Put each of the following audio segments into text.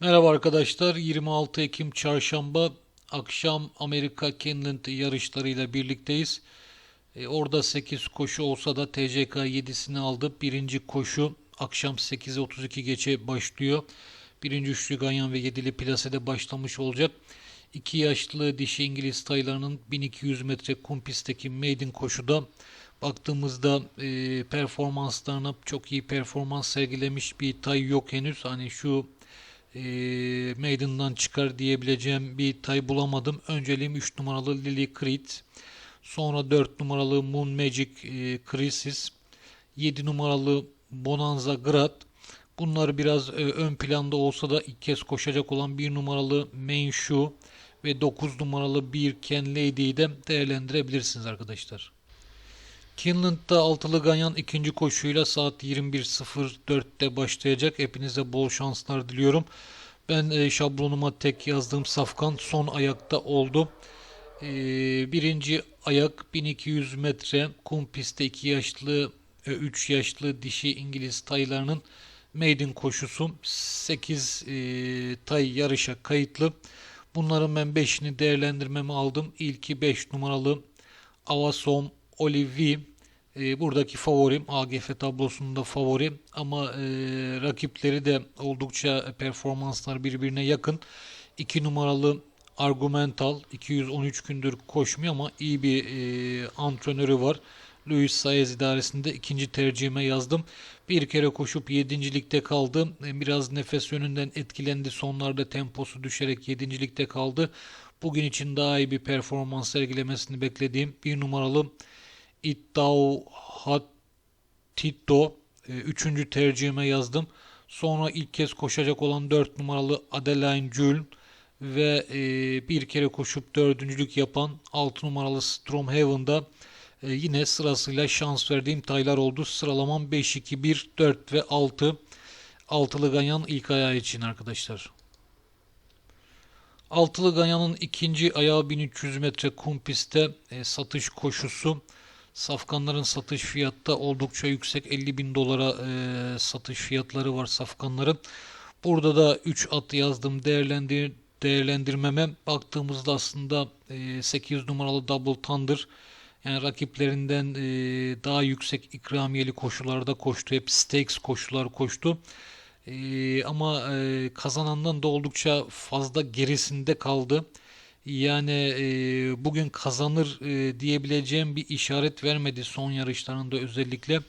Merhaba arkadaşlar. 26 Ekim Çarşamba akşam Amerika Kenland yarışlarıyla birlikteyiz. E, orada 8 koşu olsa da TCK 7'sini aldı. Birinci koşu akşam 8'e 32 geçe başlıyor. Birinci üçlü Ganyan ve yedili plasede başlamış olacak. İki yaşlı dişi İngiliz taylarının 1200 metre kum pistteki maiden koşuda baktığımızda e, performanslarına çok iyi performans sergilemiş bir tay yok henüz. Hani şu e, Maiden'dan çıkar diyebileceğim bir tay bulamadım. Önceliğim 3 numaralı Lily Creed. Sonra 4 numaralı Moon Magic e, Crisis. 7 numaralı Bonanza Grad. Bunlar biraz e, ön planda olsa da ilk kez koşacak olan 1 numaralı Main Shoe ve 9 numaralı bir Lady'yi de değerlendirebilirsiniz arkadaşlar. Kinland'da altılı ganyan ikinci koşuyla saat 21.04'te başlayacak. Hepinize bol şanslar diliyorum. Ben e, şablonuma tek yazdığım safkan son ayakta oldu. E, birinci ayak 1200 metre kum pistte 2 yaşlı 3 yaşlı dişi İngiliz taylarının maiden koşusu 8 e, tay yarışa kayıtlı. Bunların ben 5'ini değerlendirmemi aldım. İlki 5 numaralı Avasom Olivier e, buradaki favorim. AGF tablosunda favorim. Ama e, rakipleri de oldukça performanslar birbirine yakın. 2 numaralı Argumental 213 gündür koşmuyor ama iyi bir e, antrenörü var. Luis Saez idaresinde ikinci tercihime yazdım. Bir kere koşup yedincilikte kaldı. E, biraz nefes yönünden etkilendi. Sonlarda temposu düşerek yedincilikte kaldı. Bugün için daha iyi bir performans sergilemesini beklediğim bir numaralı İddao Hatito e, üçüncü tercihime yazdım. Sonra ilk kez koşacak olan 4 numaralı Adeline Jül ve e, bir kere koşup dördüncülük yapan 6 numaralı Stromhaven'da e, yine sırasıyla şans verdiğim taylar oldu. Sıralamam 5, 2, 1, 4 ve 6. Altılı Ganyan ilk ayağı için arkadaşlar. Altılı Ganyan'ın ikinci ayağı 1300 metre kum pistte e, satış koşusu. Safkanların satış fiyatta oldukça yüksek 50 bin dolara e, satış fiyatları var safkanların. Burada da 3 at yazdım değerlendir değerlendirmeme baktığımızda aslında e, 8 numaralı Double Thunder yani rakiplerinden e, daha yüksek ikramiyeli koşularda koştu. Hep stakes koşular koştu. E, ama e, kazanandan da oldukça fazla gerisinde kaldı. Yani e, bugün kazanır e, diyebileceğim bir işaret vermedi son yarışlarında özellikle.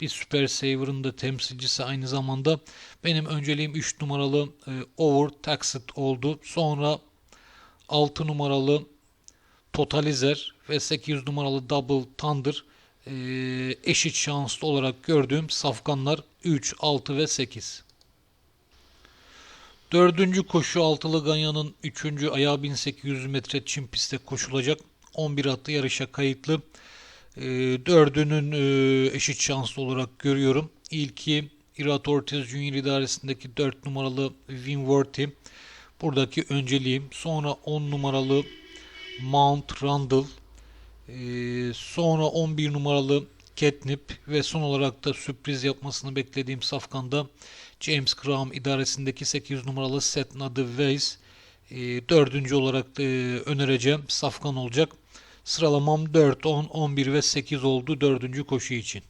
Bir Super Saver'ın da temsilcisi aynı zamanda. Benim önceliğim 3 numaralı e, Over Taxit oldu. Sonra 6 numaralı Totalizer ve 8 numaralı Double Thunder e, eşit şanslı olarak gördüğüm safkanlar 3, 6 ve 8. Dördüncü koşu altılı Ganyan'ın üçüncü ayağı 1800 metre çim pistte koşulacak. 11 atlı yarışa kayıtlı. E, dördünün e, eşit şanslı olarak görüyorum. İlki Irat Ortiz Junior idaresindeki 4 numaralı Winworthy. Buradaki önceliğim. Sonra 10 numaralı Mount Randall. E, sonra 11 numaralı Catnip ve son olarak da sürpriz yapmasını beklediğim safkanda James Graham idaresindeki 8 numaralı The Ways e, dördüncü olarak e, önereceğim safkan olacak. Sıralamam 4, 10, 11 ve 8 oldu dördüncü koşu için.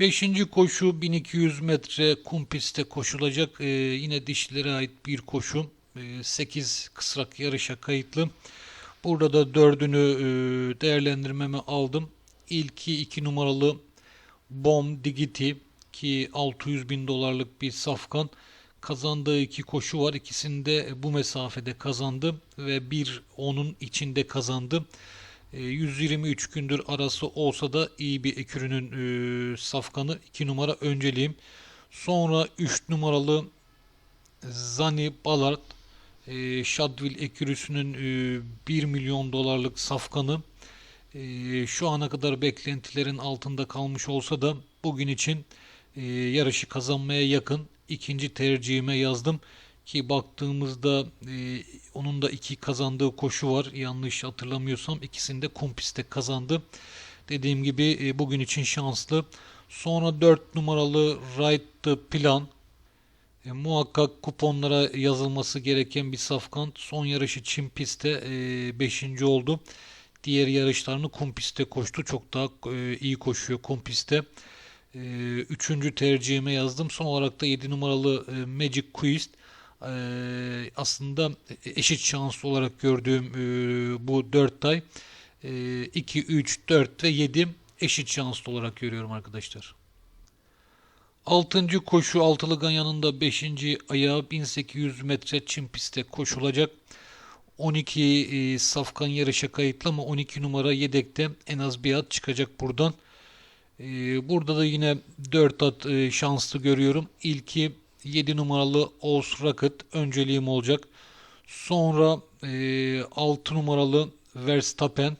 Beşinci koşu 1200 metre kum pistte koşulacak. E, yine dişlere ait bir koşu. E, 8 kısrak yarışa kayıtlı. Burada da dördünü değerlendirmeme aldım. İlki 2 numaralı Bom Digiti ki 600 bin dolarlık bir safkan kazandığı iki koşu var. İkisinde bu mesafede kazandı ve bir onun içinde kazandı. 123 e, gündür arası olsa da iyi bir ekürünün e, safkanı 2 numara önceliğim. Sonra 3 numaralı Zani Ballard e, Shadwell ekürüsünün 1 milyon dolarlık safkanı şu ana kadar beklentilerin altında kalmış olsa da bugün için e, yarışı kazanmaya yakın ikinci tercihime yazdım ki baktığımızda e, onun da iki kazandığı koşu var yanlış hatırlamıyorsam ikisinde kompiste kazandı dediğim gibi e, bugün için şanslı sonra 4 numaralı Right the Plan E, muhakkak kuponlara yazılması gereken bir safkan. Son yarışı çim pistte 5. oldu. Diğer yarışlarını kum koştu. Çok daha e, iyi koşuyor kum pistte. E, üçüncü tercihime yazdım. Son olarak da 7 numaralı e, Magic Quest. E, aslında eşit şanslı olarak gördüğüm e, bu 4 tay. E, 2, 3, 4 ve 7 eşit şanslı olarak görüyorum arkadaşlar. Altıncı koşu altılı ganyanında 5. ayağı 1800 metre çim pistte koşulacak. 12 e, safkan yarışa kayıtlı ama 12 numara yedekte en az bir at çıkacak buradan. E, burada da yine 4 at e, şanslı görüyorum. İlki 7 numaralı Oz Rocket önceliğim olacak. Sonra e, 6 numaralı Verstappen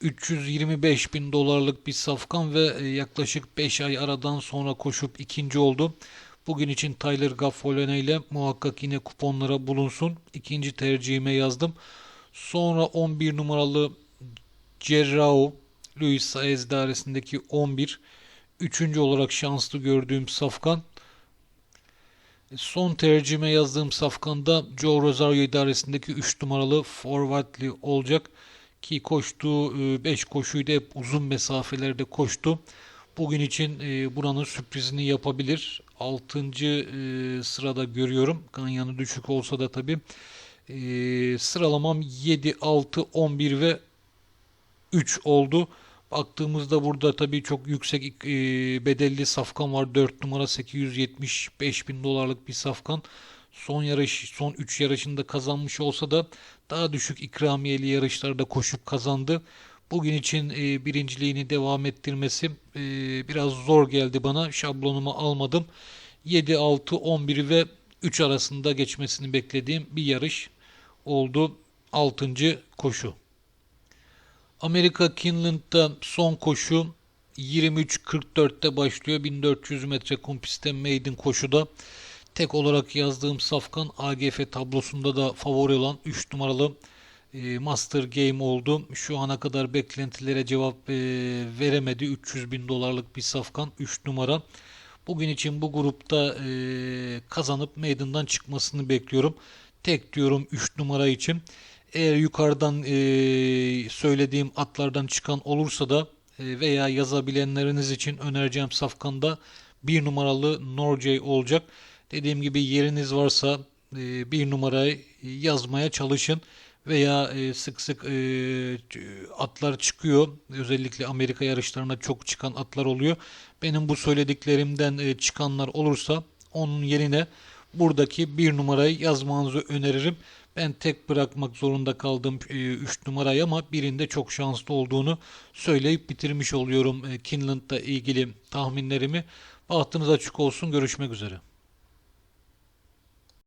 325 bin dolarlık bir safkan ve e, yaklaşık 5 ay aradan sonra koşup ikinci oldu. Bugün için Tyler Gaffolene ile muhakkak yine kuponlara bulunsun. İkinci tercihime yazdım. Sonra 11 numaralı Cerrao Luis Saez dairesindeki 11. Üçüncü olarak şanslı gördüğüm safkan. Son tercihime yazdığım safkanda Joe Rosario idaresindeki 3 numaralı Forwardly olacak ki koştuğu 5 koşuyu da hep uzun mesafelerde koştu. Bugün için e, buranın sürprizini yapabilir. 6. E, sırada görüyorum. Ganyanı düşük olsa da tabi. E, sıralamam 7, 6, 11 ve 3 oldu. Baktığımızda burada tabii çok yüksek e, bedelli safkan var. 4 numara 875 bin dolarlık bir safkan. Son yarış, son 3 yarışında kazanmış olsa da daha düşük ikramiyeli yarışlarda koşup kazandı. Bugün için e, birinciliğini devam ettirmesi e, biraz zor geldi bana. Şablonumu almadım. 7, 6, 11 ve 3 arasında geçmesini beklediğim bir yarış oldu. 6. koşu. Amerika Kinland'da son koşu 23.44'te başlıyor. 1400 metre kum pistte maiden koşuda. Tek olarak yazdığım safkan AGF tablosunda da favori olan 3 numaralı e, Master Game oldu. Şu ana kadar beklentilere cevap e, veremedi. 300 bin dolarlık bir safkan 3 numara. Bugün için bu grupta e, kazanıp meydandan çıkmasını bekliyorum. Tek diyorum 3 numara için. Eğer yukarıdan e, söylediğim atlardan çıkan olursa da e, veya yazabilenleriniz için önereceğim safkanda bir numaralı Norjay olacak. Dediğim gibi yeriniz varsa e, bir numarayı yazmaya çalışın veya e, sık sık e, atlar çıkıyor. Özellikle Amerika yarışlarına çok çıkan atlar oluyor. Benim bu söylediklerimden e, çıkanlar olursa onun yerine buradaki bir numarayı yazmanızı öneririm. Ben tek bırakmak zorunda kaldım 3 numarayı ama birinde çok şanslı olduğunu söyleyip bitirmiş oluyorum Kinland'la ilgili tahminlerimi. Bahtınız açık olsun. Görüşmek üzere.